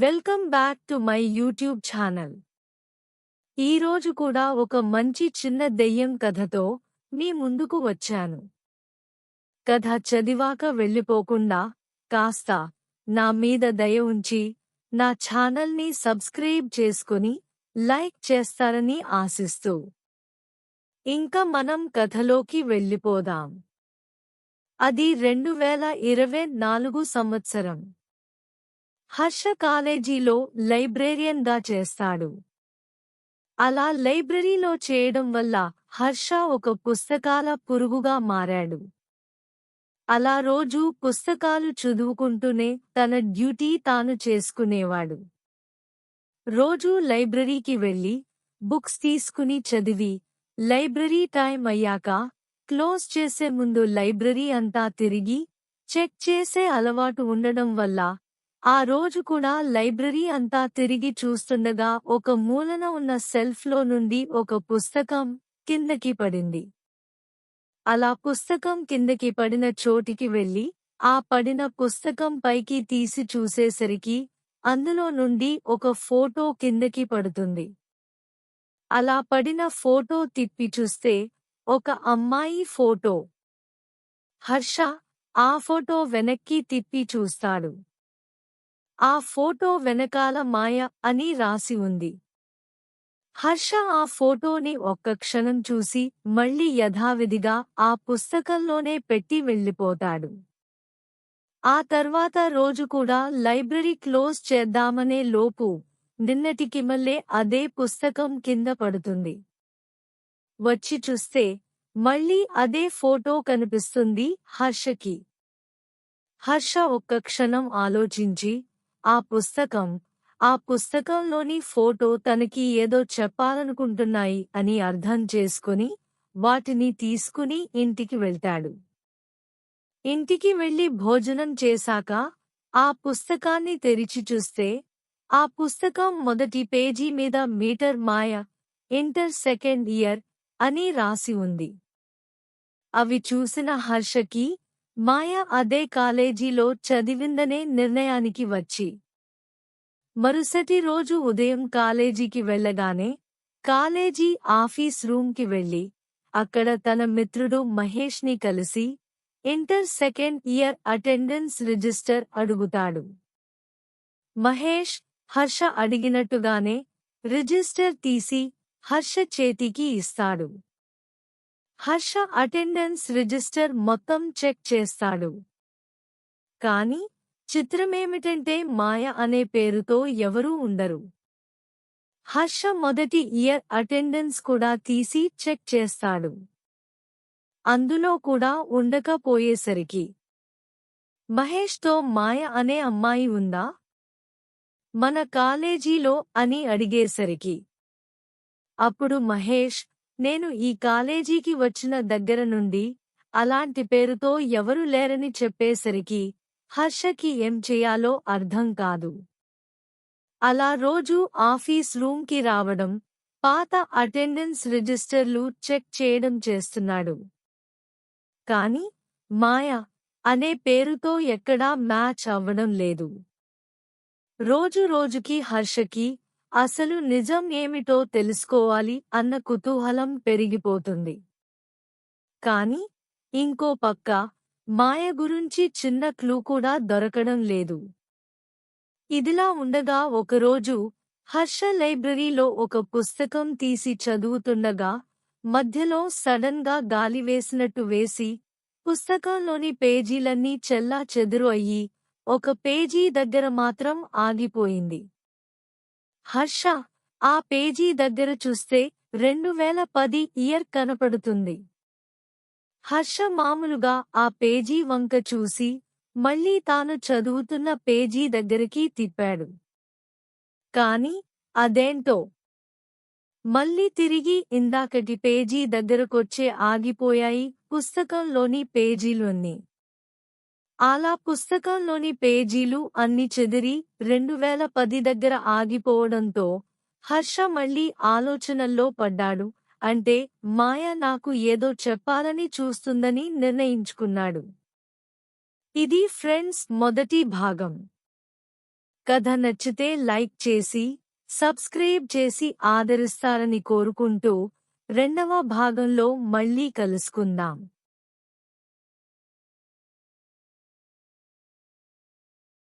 Welcome back to my YouTube channel ఈరోజు కూడా ఒక మంచి చిన్న దెయ్యం కథతో మీ ముందుకు వచ్చాను. కథ చదివాక వెళ్ళిపోకుండా కాస్త నా మీద దయ ఉంచి నా ఛానల్ని సబ్స్క్రైబ్ చేసుకుని లైక్ చేస్తారని ఆశిస్తూ ఇంకా మనం కథలోకి వెళ్ళిపోదాం. అది రెండు వేల ఇరవై నాలుగు సంవత్సరం. హర్ష కాలేజీలో లైబ్రేరియన్గా చేస్తాడు. అలా లైబ్రరీలో చేయడం వల్ల హర్ష ఒక పుస్తకాల పురుగుగా మారాడు. అలా రోజూ పుస్తకాలు చదువుకుంటూనే తన డ్యూటీ తాను చేసుకునేవాడు. రోజూ లైబ్రరీకి వెళ్ళి బుక్స్ తీసుకుని చదివి లైబ్రరీ టైం అయ్యాక క్లోజ్ చేసే ముందు లైబ్రరీ అంతా తిరిగి చెక్ చేసే అలవాటు ఉండడం వల్ల ఆ రోజు కూడా లైబ్రరీ అంతా తిరిగి చూస్తుండగా ఒక మూలన ఉన్న సెల్ఫ్లో నుండి ఒక పుస్తకం కిందకి పడింది. అలా పుస్తకం కిందకి పడిన చోటికి వెళ్ళి ఆ పడిన పుస్తకం పైకి తీసి చూసేసరికి అందులో నుండి ఒక ఫోటో కిందకి పడుతుంది. అలా పడిన ఫోటో తిప్పి చూస్తే ఒక అమ్మాయి ఫోటో. హర్ష ఆ ఫోటో వెనక్కి తిప్పి చూస్తాడు. ఆ ఫోటో వెనకాల మాయ అని రాసి ఉంది. హర్ష ఆ ఫోటోని ఒక్క క్షణం చూసి మళ్ళీ యథావిధిగా ఆ పుస్తకంలోనే పెట్టి వెళ్ళిపోతాడు. ఆ తర్వాత రోజు కూడా లైబ్రరీ క్లోజ్ చేద్దామనే లోపు నిన్నటికి మళ్ళీ అదే పుస్తకం కింద పడుతుంది. వచ్చి చూస్తే మళ్ళీ అదే ఫోటో కనిపిస్తుంది హర్షకి. హర్ష ఒక్క క్షణం ఆలోచించి ఆ పుస్తకం ఆ పుస్తకంలోని ఫోటో తనకి ఏదో చెప్పాలనుకుంటున్నాయి అని అర్థం చేసుకుని వాటిని తీసుకుని ఇంటికి వెళ్తాడు. ఇంటికి వెళ్ళి భోజనం చేశాక ఆ పుస్తకాన్ని తెరిచి చూస్తే ఆ పుస్తకం మొదటి పేజీ మీద మీటర్ మాయ ఇంటర్ సెకండ్ ఇయర్ అని రాసి ఉంది. అవి చూసిన హర్షకి మాయ అదే కాలేజీలో చదివిందనే నిర్ణయానికి వచ్చి మరుసటి రోజు ఉదయం కాలేజీకి వెళ్ళగానే కాలేజీ ఆఫీస్ రూమ్కి వెళ్ళి అక్కడ తన మిత్రుడు మహేష్ని కలిసి inter second year attendance register అడుగుతాడు. మహేష్ హర్ష అడిగినట్టుగానే రిజిస్టర్ తీసి హర్ష చేతికి ఇస్తాడు. హర్ష అటెండెన్స్ రిజిస్టర్ మొత్తం చెక్ చేస్తాడు. కాని చిత్రమేమిటంటే మాయ అనే పేరుతో ఎవరూ ఉండరు. హర్ష మొదటి ఇయర్ అటెండెన్స్ కూడా తీసి చెక్ చేస్తాడు. అందులో కూడా ఉండకపోయేసరికి. మహేష్తో మాయ అనే అమ్మాయి ఉందా? మన కాలేజీలో అని అడిగేసరికి. అప్పుడు మహేష్ నేను ఈ కాలేజీకి వచ్చిన దగ్గర నుండి అలాంటి పేరుతో ఎవరు లేరని చెప్పేసరికి హర్షకి ఏం చేయాలో అర్థం కాదు. అలా రోజూ ఆఫీస్ రూమ్కి రావడం పాత అటెండెన్స్ రిజిస్టర్లు చెక్ చేయడం చేస్తున్నాడు. కాని మాయ అనే పేరుతో ఎక్కడా మ్యాచ్ అవ్వడం లేదు. రోజు రోజుకి హర్షకి అసలు నిజం ఏమిటో తెలుసుకోవాలి అన్న కుతూహలం పెరిగిపోతుంది. కాని ఇంకో పక్క మాయ గురించి చిన్న క్లూ కూడా దొరకడం లేదు. ఇదిలా ఉండగా ఒకరోజు హర్ష లైబ్రరీలో ఒక పుస్తకం తీసి చదువుతుండగా మధ్యలో సడన్గా గాలి వేసినట్టు వేసి పుస్తకంలోని పేజీలన్నీ చెల్లా చెదురు అయ్యి ఒక పేజీ దగ్గర మాత్రం ఆగిపోయింది. హర్ష ఆ పేజీ దగ్గర చూస్తే రెండు వేల పది ఇయర్ కనపడుతుంది. హర్ష మామూలుగా ఆ పేజీ వంక చూసి మళ్ళీ తాను చదువుతున్న పేజీ దగ్గరికి తిప్పాడు. కాని అదేంటో? మళ్ళీ తిరిగి ఇందాకటి పేజీ దగ్గరకొచ్చే ఆగిపోయాయి పుస్తకంలోని పేజీలున్నీ. అలా పుస్తకంలోని పేజీలు అన్ని చెదిరి రెండు వేల పది దగ్గర ఆగిపోవడంతో హర్ష మళ్ళీ ఆలోచనల్లో పడ్డాడు. అంటే మాయ నాకు ఏదో చెప్పాలని చూస్తుందని నిర్ణయించుకున్నాడు. ఇది ఫ్రెండ్స్ మొదటి భాగం. కథ నచ్చితే లైక్ చేసి సబ్స్క్రైబ్ చేసి ఆదరిస్తారని కోరుకుంటూ రెండవ భాగంలో మళ్ళీ కలుసుకుందాం.